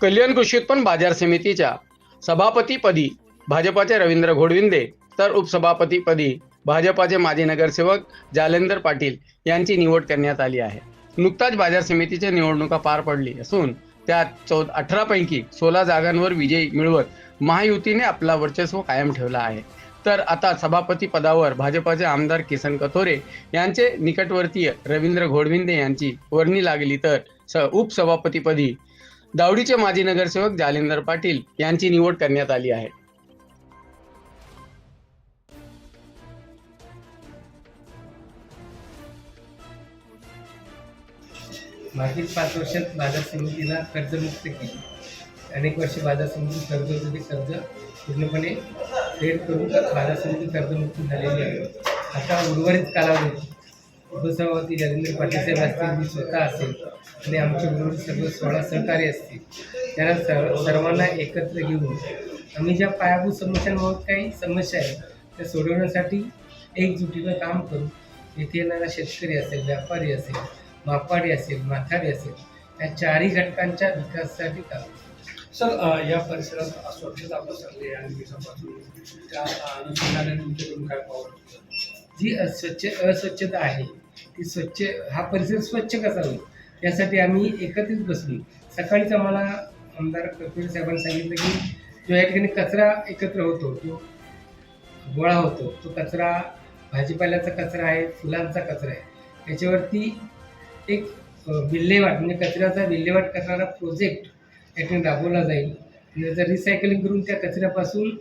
कल्याण कृषी उत्पन्न बाजार समितीच्या सभापतीपदी भाजपाचे रवींद्र घोडविंदे तर उपसभापतीपदी भाजपाचे माजी नगरसेवक जालेंदर पाटील यांची निवड करण्यात आली आहे. नुकताच बाजार समितीच्या निवडणुका पार पडली असून त्यात चौ अठरापैकी सोळा जागांवर विजय मिळवत महायुतीने आपला वर्चस्व कायम ठेवला आहे. तर आता सभापती पदावर भाजपाचे आमदार किसन कथोरे यांचे निकटवर्तीय रवींद्र घोडविंदे यांची वर्णी लागली तर स उपसभापतीपदी दावडीचे माजी नगरसेवक जालिंदर पाटील यांची निवड करण्यात आली आहे. मागील पाच वर्षात बाजार समितीला कर्जमुक्त केली. अनेक वर्ष बाजार समिती कर्ज होते कर्ज पूर्णपणे फेड करून बाजार समिती कर्जमुक्त झालेली आहे. आता उर्वरित कालावधी उपसभापती रवींद्र पाटील साहेब असतील मी स्वतः असेल. आणि आमचे उर्वरित सर्व सोळा सहकारी असतील. त्यांना सर्व सर्वांना एकत्र घेऊन आम्ही ज्या पायाभूत समस्यांबाबत काही समस्या आहेत त्या सोडवण्यासाठी एकजुटीनं काम करू. येथे येणारा शेतकरी असेल व्यापारी असेल मापाडी असेल माथाडी असेल या चारही घटकांच्या विकासासाठी काम सर या परिसरात स्वच्छता पसरली आणि त्या अनुषंगाने तुमच्याकडून काय पावलं? जी अस्वच्छ अस्वच्छता आहे ती स्वच्छ हा परिसर स्वच्छ कसा होईल? यासाठी आम्ही एकत्रित बसलो. सकाळीच आम्हाला आमदार कपिल साहेबांनी सांगितलं की जो या ठिकाणी कचरा एकत्र होतो जो गोळा होतो तो कचरा भाजीपाल्याचा कचरा आहे फुलांचा कचरा आहे. त्याच्यावरती एक विल्हेवाट म्हणजे कचऱ्याचा विल्हेवाट करणारा प्रोजेक्ट या ठिकाणी राबवला जाईल. त्याचं रिसायकलिंग करून त्या कचऱ्यापासून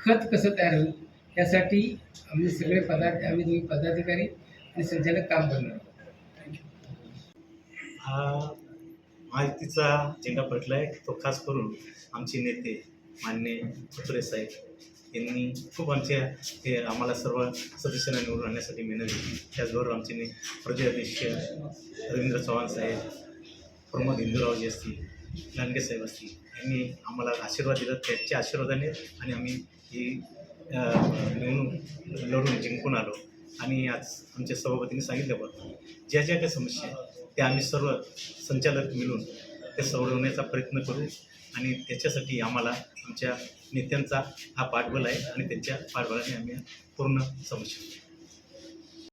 खत कसं तयार होईल? यासाठी आम्ही सगळे पदार्थ आम्ही दोन्ही पदाधिकारी आणि संचालक काम करणार आहोत. हा झेंडा पडला आहे तो खास करून आमचे नेते मान्य कुत्रे साहेब यांनी खूप आमच्या हे आम्हाला सर्व सदस्यांना निवडून आणण्यासाठी मेहनत घेतली. त्याचबरोबर आमचे ने प्रदेशाध्यक्ष रवींद्र चव्हाण साहेब प्रमोद हिंदूरावजी असतील लांडगे साहेब असतील यांनी आम्हाला आशीर्वाद दिला. त्यांच्या आशीर्वादाने आणि आम्ही ही अ, लढून जिंकून आलो? आणि आज आमच्या सभापतींनी सांगितल्याप्रमाणे ज्या ज्या काही समस्या आहेत त्या आम्ही सर्व संचालक मिळून ते सोडवण्याचा प्रयत्न करू आणि त्याच्यासाठी आम्हाला आमच्या नेत्यांचा हा पाठबळ आहे आणि त्यांच्या पाठबळाने आम्ही पूर्ण समस्या